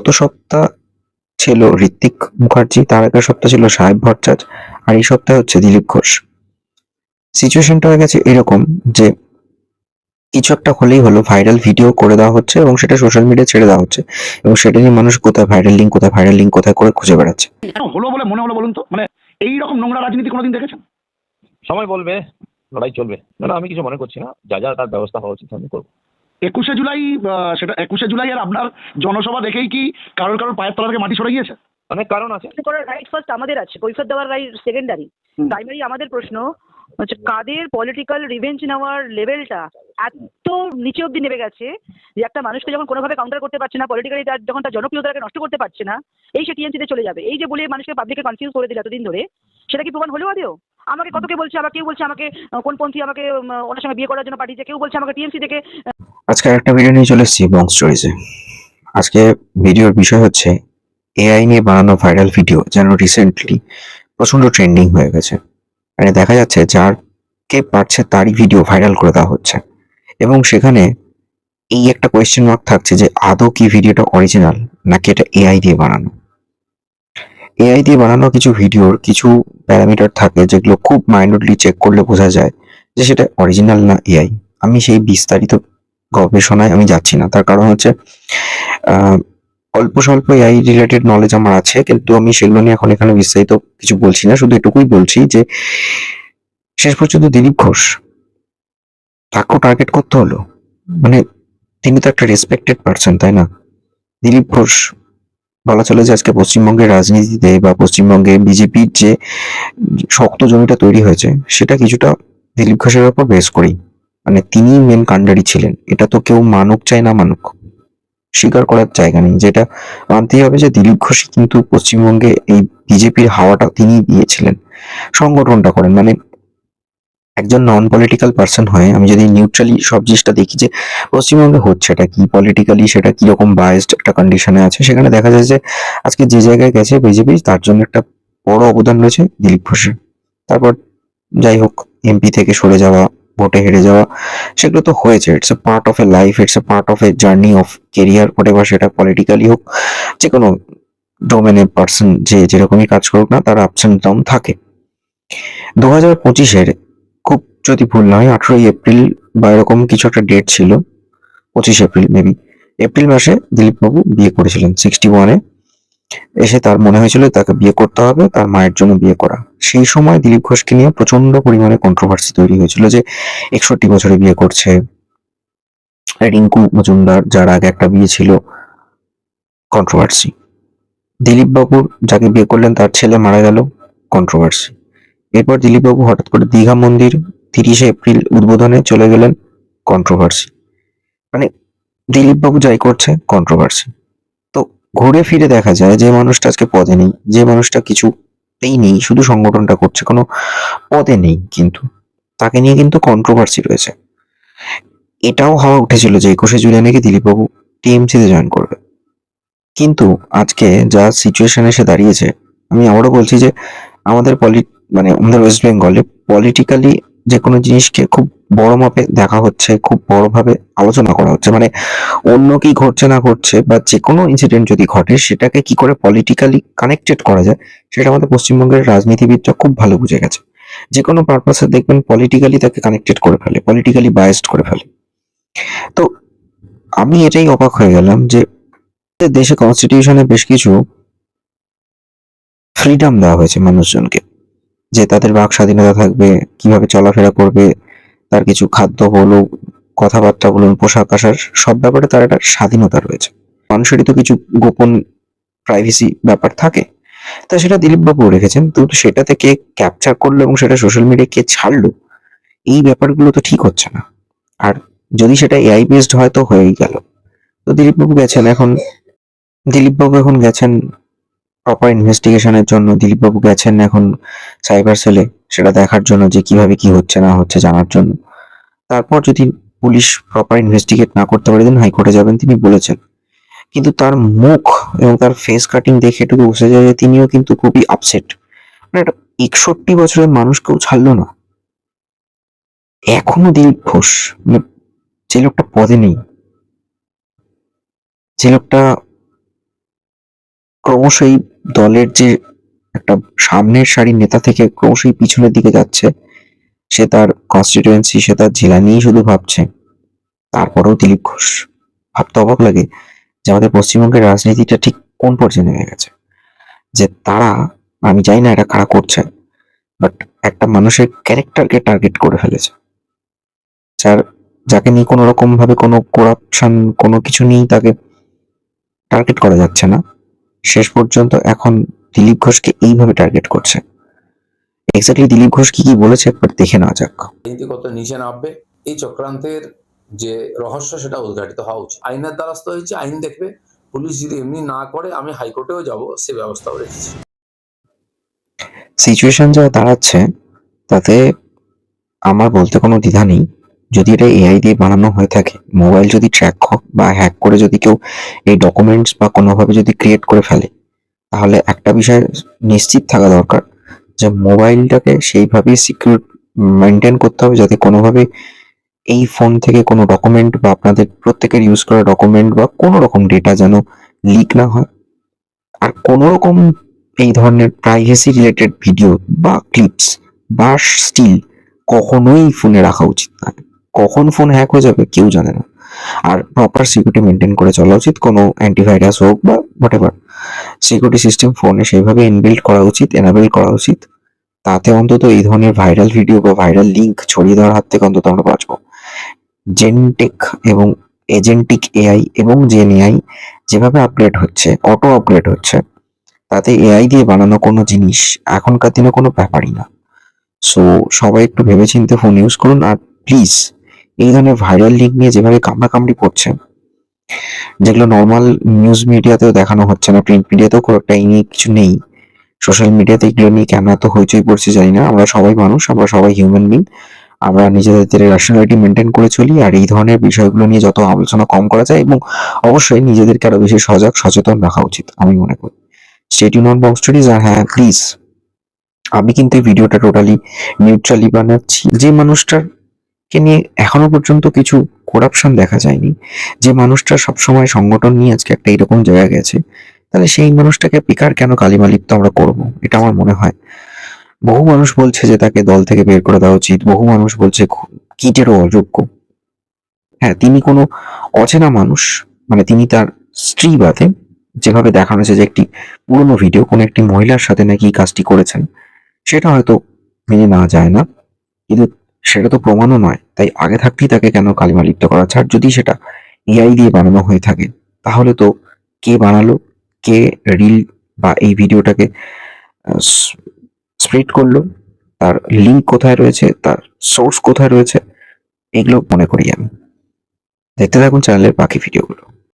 গত সপ্তাহ ছিল ঋত্বিক মুখার্জি তার আগের সপ্তাহ ছিল সাহেব ভট্টাচার্য আর এই সপ্তাহে হচ্ছে দিলীপ ঘোষ। সিচুয়েশনটা হয়ে গেছে এরকম যে কিছু একটা হলেই হলো ভাইরাল ভিডিও করে দেওয়া হচ্ছে এবং সেটা সোশ্যাল মিডিয়া ছেড়ে দেওয়া হচ্ছে এবং সেটা নিয়ে মানুষ কোথায় ভাইরাল লিঙ্ক কোথায় ভাইরাল লিঙ্ক কোথায় করে খুঁজে বেড়াচ্ছে। হলো বলে মনে হলো বলুন তো? মানে এই রকম নোংরা রাজনীতি কোনোদিন দেখেছেন? সময় বলবে লড়াই চলবে। না না আমি কিছু মনে করছি না। যা যা তার ব্যবস্থা হওয়া উচিত আমি করব। একুশে জুলাই সেটা একুশে জুলাই আর আপনার জনসভা দেখেই কি কারোর কারোর পায়ের তলা থেকে মাটি সরে গিয়েছে? অনেক কারণ আছে। করার রাইট ফার্স্ট আমাদের আছে কৈফিয়ত দেওয়ার রাইট সেকেন্ডারি প্রাইমারি আমাদের প্রশ্ন হচ্ছে কাদের পলিটিক্যাল রিভেঞ্জ নেওয়ার লেভেলটা এত নিচে অব্দি নেমে গেছে যে একটা মানুষকে যখন কোনোভাবে কাউন্টার করতে পারছে না পলিটিক্যালি তার যখন তার জনপ্রিয়তাকে নষ্ট করতে পারছে না এই সে টিএমসিতে চলে যাবে। এই যে বলে মানুষকে পাবলিকে কনফিউজ করে দিল এতদিন ধরে সেটা কি প্রমাণ হলো আদেও? আমাকে কত কে বলছে আবার কেউ বলছে আমাকে কোন পন্থী আমাকে ওনার সঙ্গে বিয়ে করার জন্য পাঠিয়েছে কেউ বলছে আমাকে টিএমসি থেকে আজকে একটা ভিডিও নিয়ে চলে এসেছি বং স্টোরিজে আজকে ভিডিওর বিষয় হচ্ছে এআই নিয়ে বানানো ভাইরাল ভিডিও যেন রিসেন্টলি প্রচণ্ড ট্রেন্ডিং হয়ে গেছে। মানে দেখা যাচ্ছে যার কে পারছে তারই ভিডিও ভাইরাল করে দেওয়া হচ্ছে। এবং সেখানে এই একটা কোয়েশ্চেন মার্ক থাকছে যে আদৌ কি ভিডিওটা অরিজিনাল নাকি এটা এআই দিয়ে বানানো? এআই দিয়ে বানানো কিছু ভিডিওর কিছু প্যারামিটার থাকে যেগুলো খুব মাইন্ডলি চেক করলে বোঝা যায় যে সেটা অরিজিনাল না এআই আমি সেই বিস্তারিত গবেষণায় আমি যাচ্ছি না। তার কারণ হচ্ছে অল্প স্বল্প এআই রিলেটেড নলেজ আমার আছে, কিন্তু আমি সেগুলো নিয়ে এখন এখানে বিস্তারিত কিছু বলছি না। শুধু এটুকুই বলছি যে, শেষ পর্যন্ত দিলীপ ঘোষ, তাকেও টার্গেট করতে হলো। মানে তিনি তো একটা রেসপেক্টেড পার্সন তাই না? দিলীপ ঘোষ বলা চলে যে আজকে পশ্চিমবঙ্গের রাজনীতিতে বা পশ্চিমবঙ্গে বিজেপির যে শক্ত জমিটা তৈরি হয়েছে, সেটা কিছুটা দিলীপ ঘোষের উপর বেস করেই। মানে তিনি মেন কাণ্ডারি ছিলেন। এটা তো কেউ মানুক চায় না মানুক। স্বীকার করার জায়গা নেই। যেটা মানতেই হবে যে দিলীপ ঘোষই কিন্তু পশ্চিমবঙ্গে এই বিজেপির হাওয়াটা তিনি দিয়েছিলেন। সংগঠনটা করেন। মানে একজন নন পলিটিক্যাল পার্সন হয়ে আমি যদি নিউট্রালি সব জিনিসটা দেখি যে পশ্চিমবঙ্গে হচ্ছে এটা কি? পলিটিক্যালি সেটা কীরকম বায়াসড একটা কন্ডিশনে আছে? সেখানে দেখা যায় যে আজকে যে জায়গায় গেছে বিজেপি, তার জন্য একটা বড় অবদান রয়েছে দিলীপ ঘোষের। তারপর যাই হোক এমপি থেকে সরে যাওয়া ভোটে হেরে যাওয়া, সেগুলো তো হয়েছে। It's a part of a life it's a part of a journey of career what সেটা পলিটিক্যালি হোক যে কোনো ডোমেনের পার্সন যে যেরকমই কাজ করুক না, তার আপস অ্যান্ড ডাউন থাকে। দু হাজার পঁচিশের, খুব যদি ভুল না হয়, আঠেরোই এপ্রিল বা এরকম কিছু একটা ডেট ছিল, পঁচিশ এপ্রিল মেবি এপ্রিল মাসে দিলীপবাবু বিয়ে করেছিলেন সিক্সটি ওয়ানে এসে তার মনে হয়েছিল তাকে বিয়ে করতে হবে, তার মায়ের জন্য বিয়ে করা। সেই সময় দিলীপ ঘোষকে নিয়ে প্রচণ্ড পরিমাণে কন্ট্রোভার্সি তৈরি হয়েছিল যে একষট্টি বছরে বিয়ে করছে রিঙ্কু মজুমদার, যার আগে একটা বিয়ে ছিল কন্ট্রোভার্সি দিলীপ বাবুর যাকে বিয়ে করলেন তার ছেলে মারা গেল কন্ট্রোভার্সি এরপর দিলীপ বাবু হঠাৎ করে দীঘা মন্দির তিরিশে এপ্রিল উদ্বোধনে চলে গেলেন কন্ট্রোভার্সি মানে দিলীপ বাবু যাই করছে কন্ট্রোভার্সি ঘুরে ফিরে দেখা যায় যে মানুষটা আজকে পদে নেই, যে মানুষটা কিছুতেই নেই, শুধু সংগঠনটা করছে, কোনো পদে নেই কিন্তু। তাকে নিয়ে কিন্তু কন্ট্রোভার্সি রয়েছে। এটাও হওয়া উঠেছিল যে একুশে জুলাই নাকি দিলীপবাবু টিএমসিতে জয়েন করবে। কিন্তু আজকে যা সিচুয়েশন এসে দাঁড়িয়েছে, আমি আবারও বলছি যে আমাদের পলি মানে আমাদের ওয়েস্ট বেঙ্গলে পলিটিক্যালি যে কোনো জিনিসকে খুব বড় মাপে দেখা হচ্ছে, খুব বড়ভাবে আলোচনা করা হচ্ছে। মানে অন্য কি ঘটছে না ঘটছে বা যে কোনো ইনসিডেন্ট যদি ঘটে, সেটাকে কি করে পলিটিক্যালি কানেক্টেড করা যায়, সেটা আমাদের পশ্চিমবঙ্গের রাজনীতিবিদরা খুব ভালো বুঝে গেছে। যে কোনো পারপাসে দেখবেন পলিটিক্যালি তাকে কানেক্টেড করে ফেলে পলিটিক্যালি বায়াসড করে ফেলে। তো আমি এটাই অবাক হয়ে গেলাম যে দেশে কনস্টিটিউশনে বেশ কিছু ফ্রিডম দেওয়া হয়েছে মানুষজনকে। যে তাদের বাক স্বাধীনতা থাকবে, কীভাবে চলাফেরা করবে, তার কিছু খাদ্য বলো কথাবার্তা বলুন, পোশাক আশাক, সব ব্যাপারে তার একটা স্বাধীনতা রয়েছে। মানুষেরই তো কিছু গোপন প্রাইভেসি ব্যাপার থাকে। তা সেটা দিলীপ বাবু রেখেছেন। কিন্তু সেটা থেকে ক্যাপচার করল এবং সেটা সোশ্যাল মিডিয়ায় কে ছাড়লো, এই ব্যাপারগুলো তো ঠিক হচ্ছে না। আর যদি সেটা এআই বেসড হয় তো হয়েই গেল। তো দিলীপ বাবু গেছেন এখন। দিলীপ বাবু এখন গেছেন প্রপার ইনভেস্টিগেশনের জন্য দিলীপ বাবু গেছেন এখন সাইবার সেলে সেটা দেখার জন্য যে কীভাবে কি হচ্ছে না হচ্ছে জানার জন্য। তারপর যদি পুলিশ প্রপার ইনভেস্টিগেট না করতে পারে দেন হাইকোর্টে যাবেন, তিনি বলেছেন। কিন্তু তার মুখ এবং তার ফেস কাটিং দেখে এটুকু বসে যায় যে তিনিও কিন্তু খুবই আপসেট মানে একটা একষট্টি বছরের মানুষ কেউ ছাড়লো না। এখনও দিলীপ ঘোষ মানে যে লোকটা পদে নেই, যে লোকটা ক্রমশই দলের যে একটা সামনের সারির নেতা থেকে ক্রমশই পিছনের দিকে যাচ্ছে, সে তার কনস্টিটিউয়েন্সি সে তার জেলা নিয়েই শুধু ভাবছে। তারপরেও দিলীপ ঘোষ ভাবতে অবাক লাগে যে আমাদের পশ্চিমবঙ্গের রাজনীতিটা ঠিক কোন পর্যায়ে নেমে গেছে। যে তারা, আমি জানি না এটা কারা করছে বাট একটা মানুষের ক্যারেক্টারকে টার্গেট করে ফেলেছে। যার, যাকে নিয়ে কোনো রকম ভাবে কোনো করাপশন কোনো কিছু নিয়েই তাকে টার্গেট করা যাচ্ছে না। শেষ পর্যন্ত এখন দিলীপ ঘোষকে এইভাবে টার্গেট করছে। এক্স্যাক্টলি দিলীপ ঘোষ কি কি বলেছে একবার দেখে নেওয়া যাক। কত নিচে নামবে। এই চক্রান্তের যে রহস্য সেটা উদ্ঘাটিত হওয়া উচিত। আইনের দ্বারস্থ হয়েছে আইন দেখবে। পুলিশ যদি এমনি না করে আমি হাইকোর্টেও যাব সে ব্যবস্থাও রেখেছি। সিচুয়েশন যা দাঁড়াচ্ছে তাতে আমার বলতে কোনো দ্বিধা নেই। যদি এটা এআই দিয়ে বানানো হয়ে থাকে মোবাইল যদি ট্র্যাক হোক বা হ্যাক করে যদি কেউ এই ডকুমেন্টস বা কোনোভাবে যদি ক্রিয়েট করে ফেলে, তাহলে একটা বিষয় নিশ্চিত থাকা দরকার যে মোবাইলটাকে সেইভাবেই সিকিউর মেনটেন করতে হবে যাতে কোনোভাবে এই ফোন থেকে কোনো ডকুমেন্ট বা আপনাদের প্রত্যেকের ইউজ করা ডকুমেন্ট বা কোনো রকম ডেটা যেন লিক না হয়। আর কোনো রকম এই ধরনের প্রাইভেসি রিলেটেড ভিডিও বা ক্লিপস বা স্টিল কখনোই ফোনে রাখা উচিত না কখন ফোন হ্যাক হয়ে যাবে কেউ জানে না। আর প্রপার সিকিউরিটি মেনটেন করে চলা উচিত, কোনো অ্যান্টিভাইরাস হোক বা হোয়াট এভার সিকিউরিটি সিস্টেম ফোনে সেইভাবে ইনবিল্ড করা উচিত এনাবেল করা উচিত। তাতে অন্তত এই ধরনের ভাইরাল ভিডিও বা ভাইরাল লিঙ্ক ছড়িয়ে দেওয়ার হাত থেকে অন্তত আমরা বাঁচবো। জেনটেক এবং এজেন্টিক এআই এবং জেন এআই যেভাবে আপগ্রেড হচ্ছে অটো আপগ্রেড হচ্ছে, তাতে এআই দিয়ে বানানো কোনো জিনিস এখনকার দিনে কোনো ব্যাপারই না। সো সবাই একটু ভেবেচিন্তে ফোন ইউজ করুন আর প্লিজ এই ধরনের ভাইরাল লিঙ্ক নিয়ে যেভাবে কামড়াকামড়ি পড়ছে যেগুলো নর্মাল নিউজ মিডিয়াতেও দেখানো হচ্ছে না প্রিন্ট মিডিয়াতেও খুব একটা নিয়ে কিছু নেই। সোশ্যাল মিডিয়াতে এগুলো নিয়ে কেন এত হইচই পড়ছে জানি না, আমরা সবাই মানুষ, আমরা সবাই হিউম্যান বিং আমরা নিজেদের রেশনালিটি মেনটেন করে চলি, আর এই ধরনের বিষয়গুলো নিয়ে যত আলোচনা কম করা যায়, এবং অবশ্যই নিজেদেরকে আরও বেশি সজাগ, সচেতন রাখা উচিত, আমি মনে করি। স্টেট ইউনিয়ন বক্স স্টোরিজ আর হ্যাঁ প্লিজ আমি কিন্তু এই ভিডিওটা টোটালি নিউট্রালি বানাচ্ছি। যে মানুষটার কে নিয়ে এখনও পর্যন্ত কিছু করাপশন দেখা যায়নি, যে মানুষটা সবসময় সংগঠন নিয়ে আজকে একটা এরকম জায়গায় গেছে, তাহলে সেই মানুষটাকে বেকার কেন কালিমা লিপ্ত আমরা করব? এটা আমার মনে হয়। বহু মানুষ বলছে যে তাকে দল থেকে বের করে দেওয়া উচিত, বহু মানুষ বলছে কিটেরও অযোগ্য। হ্যাঁ তিনি কোনো অচেনা মানুষ মানে তিনি তার স্ত্রী বাদে, যেভাবে দেখানো হয়েছে যে একটি পুরনো ভিডিও, কোনো একটি মহিলার সাথে নাকি কাজটি করেছেন, সেটা হয়তো মেনে নেওয়া যায় না। কিন্তু সেটা তো প্রমাণও নয়। তাই আগে থাকতেই তাকে কেন কালিমা লিপ্ত করা? ছাড়, যদি সেটা এআই দিয়ে বানানো হয়ে থাকে, তাহলে তো কে বানালো, কে রিল বা এই ভিডিওটাকে স্প্রেড করল, তার লিঙ্ক কোথায় রয়েছে, তার সোর্স কোথায় রয়েছে, এগুলো মনে করি আমি। দেখতে থাকুন চ্যানেলের বাকি ভিডিওগুলো।